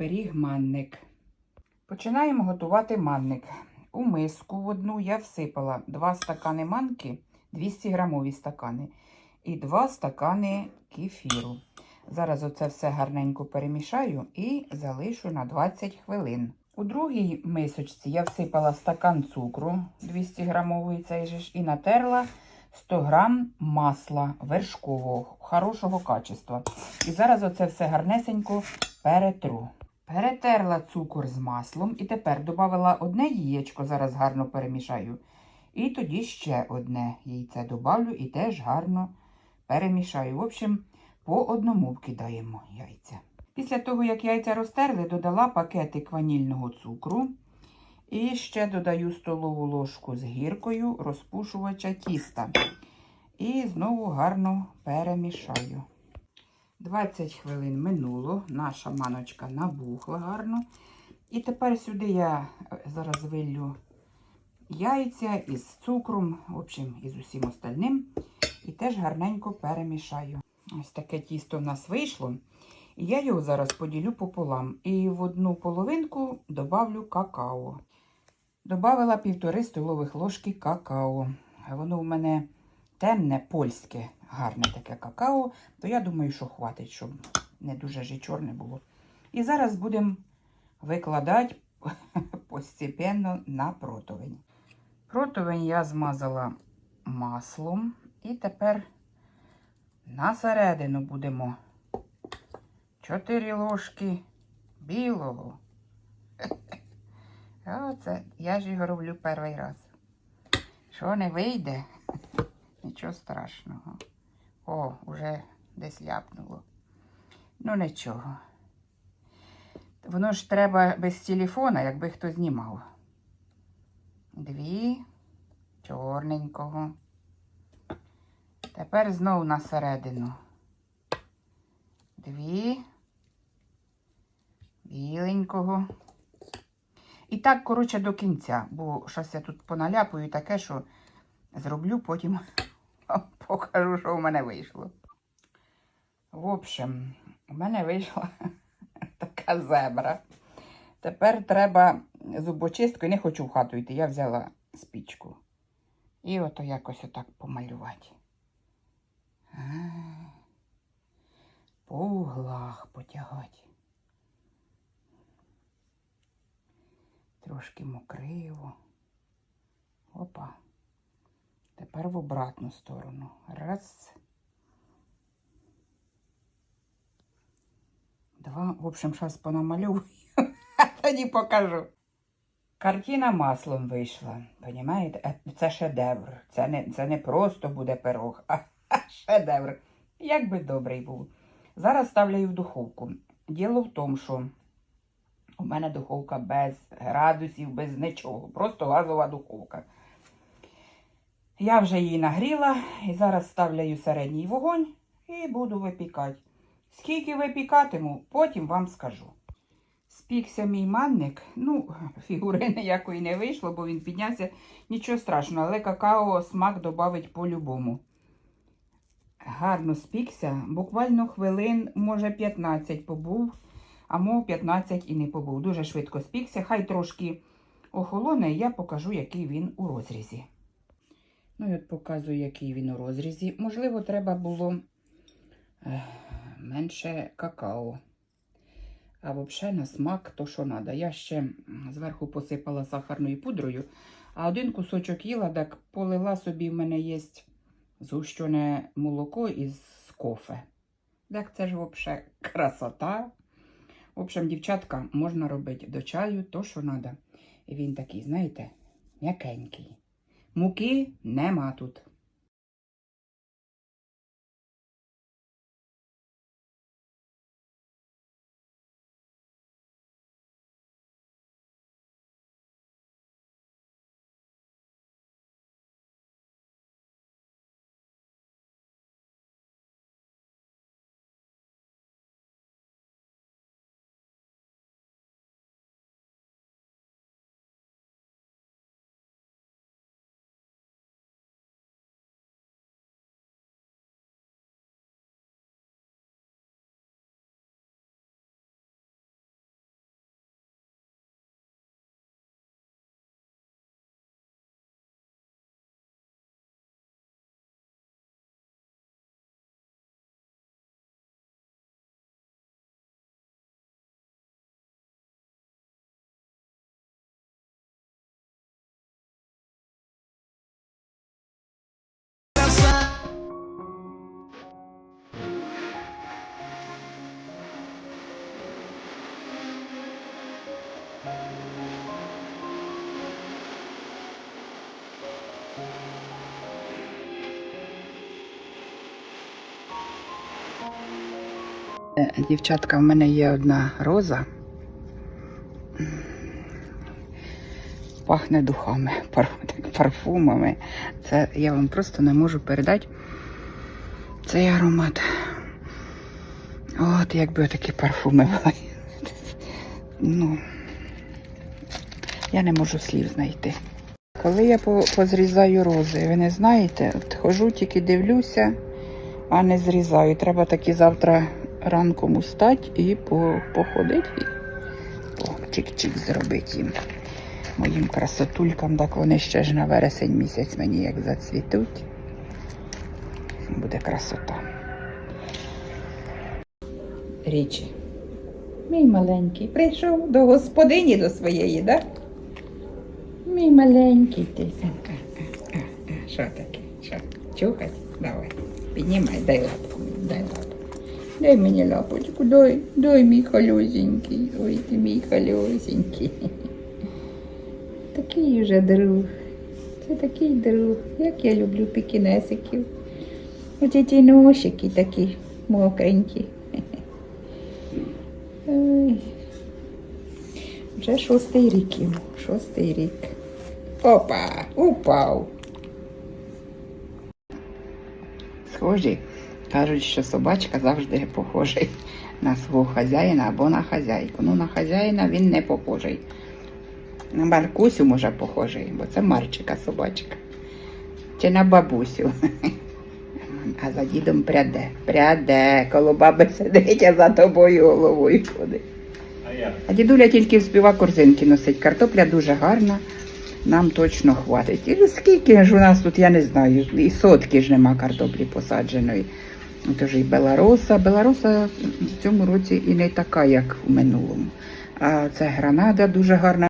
пиріг манник. Починаємо готувати манник. У миску в одну я всипала 2 стакани манки, 200 грамові стакани, і 2 стакани кефіру. Зараз оце все гарненько перемішаю і залишу на 20 хвилин. У другій мисочці я всипала стакан цукру 200 грамової цей же ж, і натерла 100 грам масла вершкового, хорошого качества. І зараз оце все гарнесенько перетру. Перетерла цукор з маслом і тепер додала одне яєчко, зараз гарно перемішаю. І тоді ще одне яйце добавлю і теж гарно перемішаю. В общем, по одному вкидаємо яйця. Після того, як яйця розтерли, додала пакетик ванільного цукру. І ще додаю столову ложку з гіркою розпушувача тіста. І знову гарно перемішаю. 20 хвилин минуло, наша маночка набухла гарно. І тепер сюди я е, зараз виллю яйця із цукром, в общем, із усім остальним. І теж гарненько перемішаю. Ось таке тісто в нас вийшло. І я його зараз поділю пополам. І в одну половинку добавлю какао. Добавила півтори столових ложки какао. Воно в мене темне, польське, гарне таке какао, то я думаю, що хватить, щоб не дуже ж і чорне було. І зараз будемо викладати постепенно на противень. Противень я змазала маслом і тепер на середину будемо 4 ложки білого. Оце, я ж його роблю перший раз. Що не вийде? Нічого страшного. О, уже десь ляпнуло. Ну, нічого. Воно ж треба без телефона, якби хто знімав. Дві чорненького. Тепер знову на середину. Дві біленького. І так, коротше, до кінця, бо щось я тут поналяпую таке, що зроблю, потім покажу, що в мене вийшло. В общем, у мене вийшла така зебра. Тепер треба зубочисткою, не хочу в хату йти, я взяла спічку. І ото якось отак помалювати. А, По углах потягати. Трошки мокриво. Опа. Тепер в обратну сторону. Раз. Два. В общем, зараз понамалюю, тоді покажу. Картина маслом вийшла. Понімаєте? Е, Це шедевр. Це не, це не просто буде пирог, а шедевр. Як би добрий був. Зараз ставлю в духовку. Діло в тому, що у мене духовка без градусів, без нічого. Просто газова духовка. Я вже її нагріла і зараз ставляю середній вогонь і буду випікати. Скільки випікатиму, потім вам скажу. Спікся мій манник. Ну, фігури ніякої не вийшло, бо він піднявся. Нічого страшного, але какао смак додавить по-любому. Гарно спікся, буквально хвилин, може, 15 побув, а мов 15 і не побув. Дуже швидко спікся. Хай трошки охолоне, я покажу, який він у розрізі. Ну і от показую, який він у розрізі. Можливо, треба було е, менше какао. А взагалі на смак то, що треба. Я ще зверху посипала сахарною пудрою, а один кусочок їла, так полила собі в мене є згущене молоко із кофе. Так це ж взагалі красота. В общем, дівчатка, можна робити до чаю то, що треба. І він такий, знаєте, м'якенький. Муки нема тут. Дівчатка, в мене є одна роза. Пахне духами, парфумами. Це я вам просто не можу передати цей аромат. От якби такі парфуми були. Ну, я не можу слів знайти. Коли я позрізаю рози, ви не знаєте, от хожу, тільки дивлюся, а не зрізаю. Треба таки завтра ранком устати і по, походити. Чик-чик зробити їм. Моїм красотулькам, так вони ще ж на вересень місяць мені як зацвітуть. Буде красота. Річі. Мій маленький прийшов до господині до своєї, так? Да? Мій маленький ти. А, а, а, а. Що таке? Що? Чухать? Давай. Піднімай, дай лапку, дай лапку. Дай мені лапочку, дай, дай мій халюсенький. Ой, ти мій халюсенький. Такий уже друг. Це такий друг. Як я люблю пікінесиків. Оці ті носики такі мокренькі. Ой. Вже шостий рік йому. Шостий рік. Опа! Упав. Схожі. Кажуть, що собачка завжди похожий на свого хазяїна або на хазяйку. Ну, на хазяїна він не похожий. На Маркусю може похожий, бо це Марчика собачка. Чи на бабусю. А за дідом пряде. Пряде, коло баби сидить, а за тобою головою ходить. А дідуля тільки вспіва корзинки носить. Картопля дуже гарна, нам точно хватить. І скільки ж у нас тут, я не знаю, і сотки ж нема картоплі посадженої. Тож і Белароса. Белароса в цьому році і не така, як в минулому. А це гранада дуже гарна.